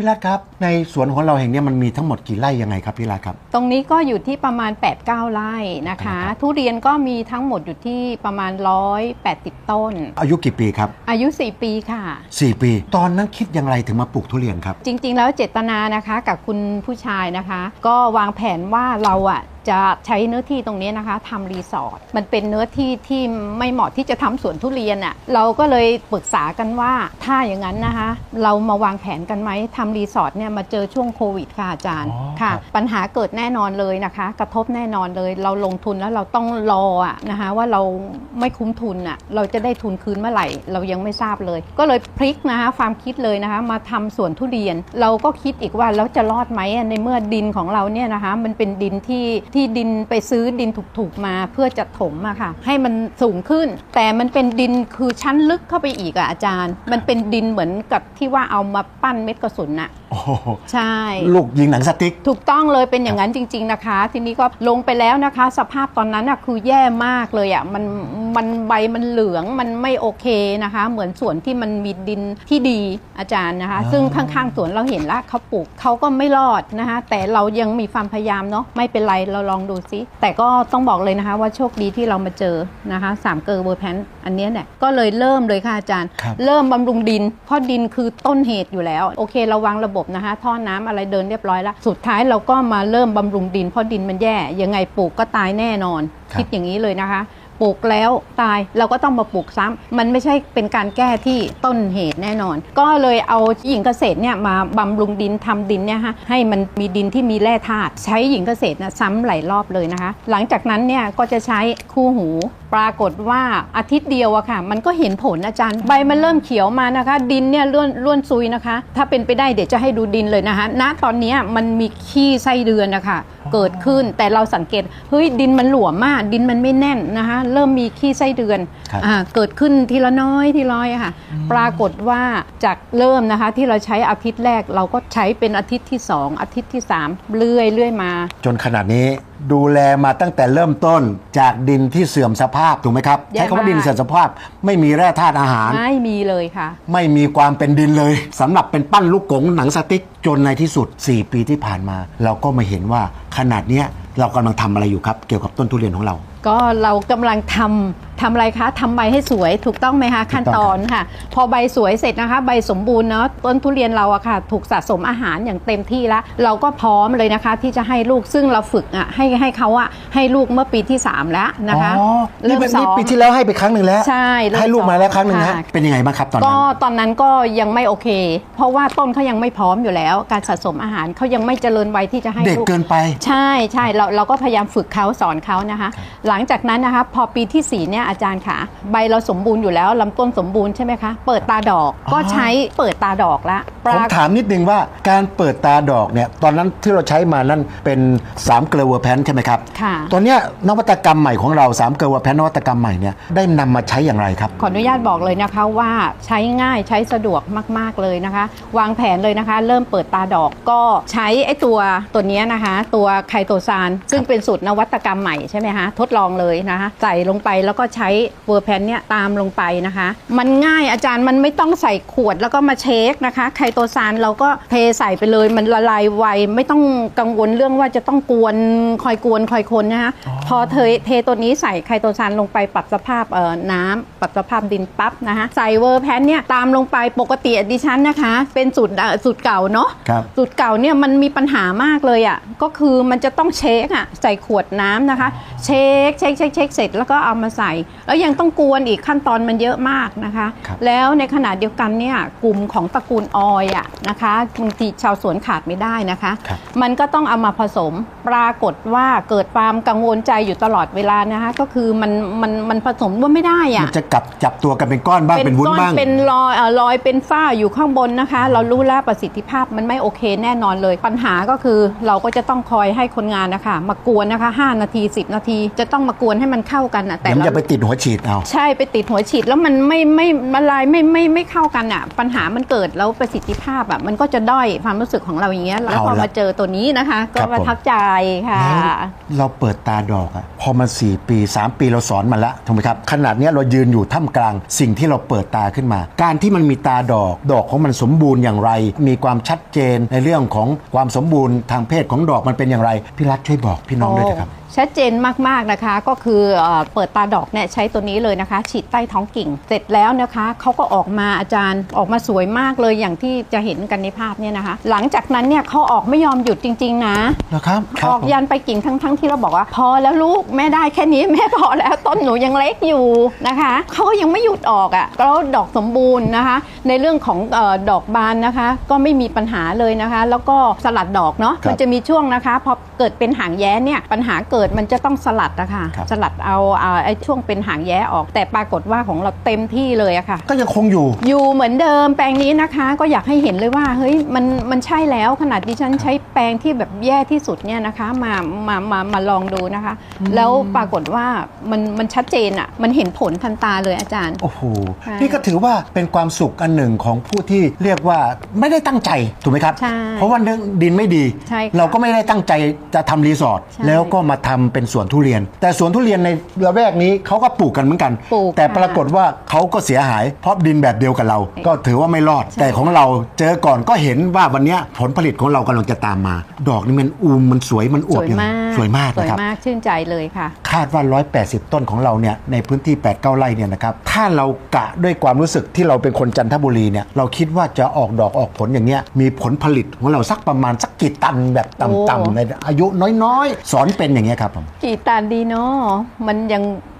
พี่รัตครับ ในสวนของเราแห่งเนี้ยมันมีทั้งหมดกี่ไร่ยังไงครับพี่รัตครับ ตรงนี้ก็อยู่ที่ประมาณ 8-9 ไร่นะคะครับทุเรียนก็มีทั้งหมดอยู่ที่ประมาณ 180 ต้น อายุกี่ปีครับ อายุ 4 ปีค่ะ 4 ปี ตอนนั้นคิดอย่างไรถึงมาปลูกทุเรียนครับ จริง ๆ แล้วเจตนานะคะกับคุณผู้ชายนะคะ ก็วางแผนว่าเราอะ จะใช้เนื้อที่ตรงนี้นะคะทำรีสอร์ทมันเป็นเนื้อที่ที่ไม่เหมาะที่จะทำสวนทุเรียนอะเราก็เลยปรึกษากันว่าถ้าอย่างนั้นนะคะ เรามาวางแผนกันไหมทำรีสอร์ทเนี่ยมาเจอช่วงโควิดค่ะอาจารย์อ๋อค่ะครับปัญหาเกิดแน่นอนเลยนะคะ กระทบแน่นอนเลย เราลงทุนแล้วเราต้องรออะนะคะว่าเราไม่คุ้มทุนอะเราจะได้ทุนคืนเมื่อไหร่ เรายังไม่ทราบเลย ก็เลยพลิกนะคะความคิดเลยนะคะมาทำสวนทุเรียน เราก็คิดอีกว่าแล้วจะรอดไหมอะในเมื่อดินของเราเนี่ยนะคะมันเป็นดินที่ที่ดินไปซื้อดินถูกๆมาเพื่อจะถมอะค่ะ ให้มันสูงขึ้น แต่มันเป็นดินคือชั้นลึกเข้าไปอีกอะอาจารย์ มันเป็นดินเหมือนกับที่ว่าเอามาปั้นเม็ดกระสุนอะโอ้โหใช่ ลูกยิงหนังสติ๊ก ถูกต้องเลยเป็นอย่างนั้นจริง ๆนะคะ ทีนี้ก็ลงไปแล้วนะคะ สภาพตอนนั้นน่ะคือแย่มากเลยอะมัน มันใบมันเหลืองมันไม่โอเคนะคะ เหมือนสวนที่มันมีดินที่ดีอาจารย์นะคะอ่าซึ่งข้างๆสวนเราเห็นแล้วเขาปลูกเขาก็ไม่รอดนะคะ แต่เรายังมีความพยายามเนาะไม่เป็นไรเราลองดูซิ แต่ก็ต้องบอกเลยนะคะว่าโชคดีที่เรามาเจอนะคะสามเกอร์เวอร์แพนอันเนี้ยเนี่ยก็เลยเริ่มเลยค่ะอาจารย์ครับเริ่มบำรุงดิน เพราะดินคือต้นเหตุอยู่แล้ว โอเคเราวางระบบนะคะ ท่อน้ำอะไรเดินเรียบร้อยแล้ว สุดท้ายเราก็มาเริ่มบำรุงดิน เพราะดินมันแย่ยังไงปลูกก็ตายแน่นอนครับคิดอย่างนี้เลยนะคะ ปลูกแล้วตายเราก็ต้องมาปลูกซ้ำมันไม่ใช่เป็นการแก้ที่ต้นเหตุแน่นอน ก็เลยเอาหญิงเกษตรเนี่ยมาบำรุงดินทำดินเนี่ยฮะให้มันมีดินที่มีแร่ธาตุใช้หญิงเกษตรนะซ้ำหลายรอบเลยนะคะ หลังจากนั้นเนี่ยก็จะใช้คู่หูปรากฏว่าอาทิตย์เดียวอะค่ะ มันก็เห็นผลอาจารย์ ใบมันเริ่มเขียวมานะคะ ดินเนี่ยล้วนล้วนซุยนะคะ ถ้าเป็นไปได้เดี๋ยวจะให้ดูดินเลยนะคะ ณตอนนี้มันมีขี้ไส้เดือนนะคะ เกิดขึ้นแต่เราสังเกตเฮ้ยดินมันหลวมมาก ดินมันไม่แน่นนะคะเริ่มมีขี้ไส้เดือนครับอ่าเกิดขึ้นทีละน้อยทีละน้อยอะค่ะปรากฏว่าจากเริ่มนะคะที่เราใช้อาทิตย์แรกเราก็ใช้เป็นอาทิตย์ที่ 2 อาทิตย์ที่ 3 เรื่อยเรื่อยมา จนขนาดนี้ดูแลมาตั้งแต่เริ่มต้นจากดินที่เสื่อมสภาพถูกไหมครับ แย่ใช้คำว่าดินมากเสื่อมสภาพ ไม่มีแร่ธาตุอาหาร ไม่มีเลยค่ะ ไม่มีความเป็นดินเลยสำหรับเป็นปั้นลูกกงหนังสติ๊กจนในที่สุด 4 ปีที่ผ่านมา เราก็มาเห็นว่าขนาดเนี้ยเรากำลังทำอะไรอยู่ครับ เกี่ยวกับต้นทุเรียนของเรา ก็เรากำลังทำ ทำอะไรคะทำใบให้สวยถูกต้องไหมคะขั้นตอนค่ะ พอใบสวยเสร็จนะคะ ใบสมบูรณ์เนาะต้นทุเรียนเราอะค่ะ ถูกสะสมอาหารอย่างเต็มที่แล้ว เราก็พร้อมเลยนะคะ ที่จะให้ลูกซึ่งเราฝึกอะให้ให้เขาอะให้ลูกเมื่อปีที่ 3 แล้วนะคะอ๋อนี่เป็นซ้นี่อมปีที่แล้วให้ไปครั้งหนึ่งแล้วใช่เริ่มให้ลูกมาแล้วครั้งหนึ่งนะค่ะเป็นยังไงบ้างครับตอนก็นั้นตอนนั้นก็ยังไม่โอเค เพราะว่าต้นเขายังไม่พร้อมอยู่แล้ว การสะสมอาหารเขายังไม่เจริญวัยที่จะให้เด็กลูกเกินไป ใช่ใช่เราเราก็พยายามฝึกเขาสอนเขานะคะ หลังจากนั้นนะคะพอปีที่4เนี่ยอาจารย์ค่ะ ใบเราสมบูรณ์อยู่แล้วลำต้นสมบูรณ์ใช่ไหมคะ เปิดตาดอกก็ใช้เปิดตาดอกละปผมรากฏถามนิดนึงว่าการเปิดตาดอกเนี่ยตอนนั้นที่เราใช้มานั่นเป็น3เกลือเวอร์แพนใช่ไหมครับค่ะตอนเนี้ยนวัตกรรมใหม่ของเรา3เกลือเวอร์แพนนวัตกรรมใหม่เนี่ยได้นำมาใช้อย่างไรครับขออนุญาตบอกเลยนะคะว่าใช้ง่ายใช้สะดวกมาก ๆเลยนะคะ วางแผนเลยนะคะ เริ่มเปิดตาดอกก็ใช้ไอ้ตัวตัวเนี้ยนะคะ ตัวไคโตซานซึ่งเป็นสูตรนวัตกรรมใหม่ใช่ไหมคะทดลองเลยนะคะใส่ลงไปแล้วก็ใช้เวอร์แพนเนี่ยตามลงไปนะคะ มันง่ายอาจารย์มันไม่ต้องใส่ขวดแล้วก็มาเช็คนะคะไคโตซานเราก็เทใส่ไปเลยมันละลายไวไม่ต้องกังวลเรื่องว่าจะต้องกวนคอยกวนคอยคนนะคะพอเทเทตัวนี้ใส่ไคโตซานลงไปปรับสภาพเอ่อน้ำปรับสภาพดินปั๊บนะคะใส่เวอร์แพนเนี่ยตามลงไปปกติดิฉันนะคะ เป็นสูตรเอ่อสูตรเก่าเนาะครับสูตรเก่าเนี่ยมันมีปัญหามากเลยอะ่ะก็คือมันจะต้องเช็คอะ่ะใส่ขวดน้ำนะคะ เช็คเช็คเช็คเช็คเสร็จแล้วก็เอามาใส่แล้วยังต้องกวนอีกขั้นตอนมันเยอะมากนะคะครับแล้วในขณะเดียวกันเนี่ยกลุ่มของตระกูลออยอะนะคะบางทีชาวสวนขาดไม่ได้นะคะครับมันก็ต้องเอามาผสมปรากฏว่าเกิดความกังวลใจอยู่ตลอดเวลานะคะก็คือมันมันมันผสมว่าไม่ได้มัอะนจะกลับจับตัวกันเป็นก้อนบ้างเป็นวุ้นก้อนบ้างเป็นรอยเอ่อรอยเป็นฝ้าอยู่ข้างบนนะคะ เรารู้แล้วประสิทธิภาพมันไม่โอเคแน่นอนเลย ปัญหาก็คือเราก็จะต้องคอยให้คนงานนะคะมากวนนะคะ 5 นาที 10 นาที จะต้องมากวนให้มันเข้ากันนะแต่เดี๋ยวมันเราจะไปติดหัวฉีดเอา ใช่ไปติดหัวฉีดแล้วมันไม่ไม่ละลายไม่ไม่ไม่เข้ากันอะ ปัญหามันเกิดแล้วประสิทธิภาพอะมันก็จะด้อยความรู้สึกของเราอย่างเงี้ยแล้วพอเอาละมาเจอตัวนี้นะคะ ก็ครับผมประทับใจค่ะแล้วเราเปิดตาดอกอะพอมา 4 ปี 3 ปีเราสอนมาแล้วถูกไหมครับขนาดเนี้ยเรายืนอยู่ท่ามกลางสิ่งที่เราเปิดตาขึ้นมา การที่มันมีตาดอก ดอกของมันสมบูรณ์อย่างไร มีความชัดเจนในเรื่องของความสมบูรณ์ทางเพศของดอกมันเป็นอย่างไรพี่รัฐช่วยบอกพี่น้องด้วยนะครับโอ้ ชัดเจนมากๆนะคะ ก็คือเอ่อเปิดตาดอกเนี่ยใช้ตัวนี้เลยนะคะ ฉีดใต้ท้องกิ่ง เสร็จแล้วนะคะเขาก็ออกมาอาจารย์ออกมาสวยมากเลยอย่างที่จะเห็นกันในภาพเนี่ยนะคะ หลังจากนั้นเนี่ยเขาออกไม่ยอมหยุดจริง ๆ นะนะครับครัอบอกผมยันไปกิ่งทั้งๆที่เราบอกว่า พอแล้วลูกแม่ได้แค่นี้แม่พอแล้วต้นหนูยังเล็กอยู่นะคะเขาก็ยังไม่หยุดออกอะ่ะแล้วดอกสมบูรณ์นะคะ ในเรื่องของเออดอกบานนะคะ ก็ไม่มีปัญหาเลยนะคะ แล้วก็สลัดดอกเนาะครับมันจะมีช่วงนะคะพอเกิดเป็นหางแย้เนี่ยปัญหาเกิดมันจะต้องสลัดนะคะครับ สลัดเอาเอาไอ้ช่วงเป็นหางแย้ออก แต่ปรากฏว่าของเราเต็มที่เลยอะค่ะ ก็ยังคงอยู่ อยู่เหมือนเดิมแปลงนี้นะคะ ก็อยากให้เห็นเลยว่าเฮ้ยมันมันใช่แล้วขนาดดิฉันใช้แปลงที่แบบแย่ที่สุดเนี่ยนะคะมามามามาลองดูนะคะ แล้วปรากฏว่ามันมันชัดเจนอะ่ะมันเห็นผลทันตาเลยอาจารย์ โอ้โห ใช่นี่ก็ถือว่าเป็นความสุขอันหนึ่งของผู้ที่เรียกว่าไม่ได้ตั้งใจ ถูกไหมครับ ใช่เพราะว่าเรื่องดินไม่ดี ใช่ค่ะเราก็ไม่ได้ตั้งใจจะทำรีสอร์ท ใช่แล้วก็มาทำเป็นสวนทุเรียน แต่สวนทุเรียนในละแวกนี้เขาก็ปลูกกันเหมือนกัน ปลูกแต่ค่ะปรากฏว่าเขาก็เสียหายเพราะดินแบบเดียวกับเราใช่ก็ถือว่าไม่รอดใช่แต่ของเราเจอก่อนก็เห็นว่าวันเนี้ยผลผลิตของเรากำลังจะตามมา ดอกนี่มันอูมมันสวยมันอสวบวยอย่าง มากส วยมากสวยนะครับ มากชื่นใจเลยค่ะ คาดว่า 180 ต้นของเราเนี่ยในพื้นที่ 8 9 ไร่เนี่ยนะครับ ถ้าเรากะด้วยความรู้สึกที่เราเป็นคนจันทบุรีเนี่ย เราคิดว่าจะออกดอกออกผลอย่างเงี้ย มีผลผลิตของเราสักประมาณสักกี่ตันแบบต่ำโอ้ๆในอายุน้อยๆ สอนเป็นอย่างเงี้ยครับผม กี่ตันดีเนาะมันยัง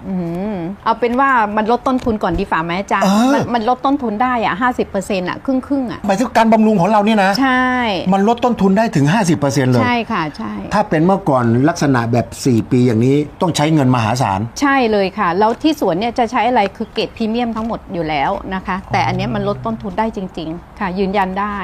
อืมเอาเป็นว่ามันลดต้นทุนก่อนดีฝ่าไหมอาจารย์เออมันมันลดต้นทุนได้อะห้าสิบเปอร์เซ็นต์อะครึ่งครึ่งๆอะหมายถึงการบำรุงของเราเนี่ยนะ ใช่ มันลดต้นทุนได้ถึง 50%เลย ใช่ค่ะใช่ ถ้าเป็นเมื่อก่อนลักษณะแบบ 4 ปีอย่างนี้ต้องใช้เงินมหาศาล ใช่เลยค่ะ แล้วที่สวนเนี่ยจะใช้อะไรคือเกรดพรีเมียมทั้งหมดอยู่แล้วนะคะ แต่อันเนี้ยมันลดต้นทุนได้จริง ๆ ค่ะยืนยันได้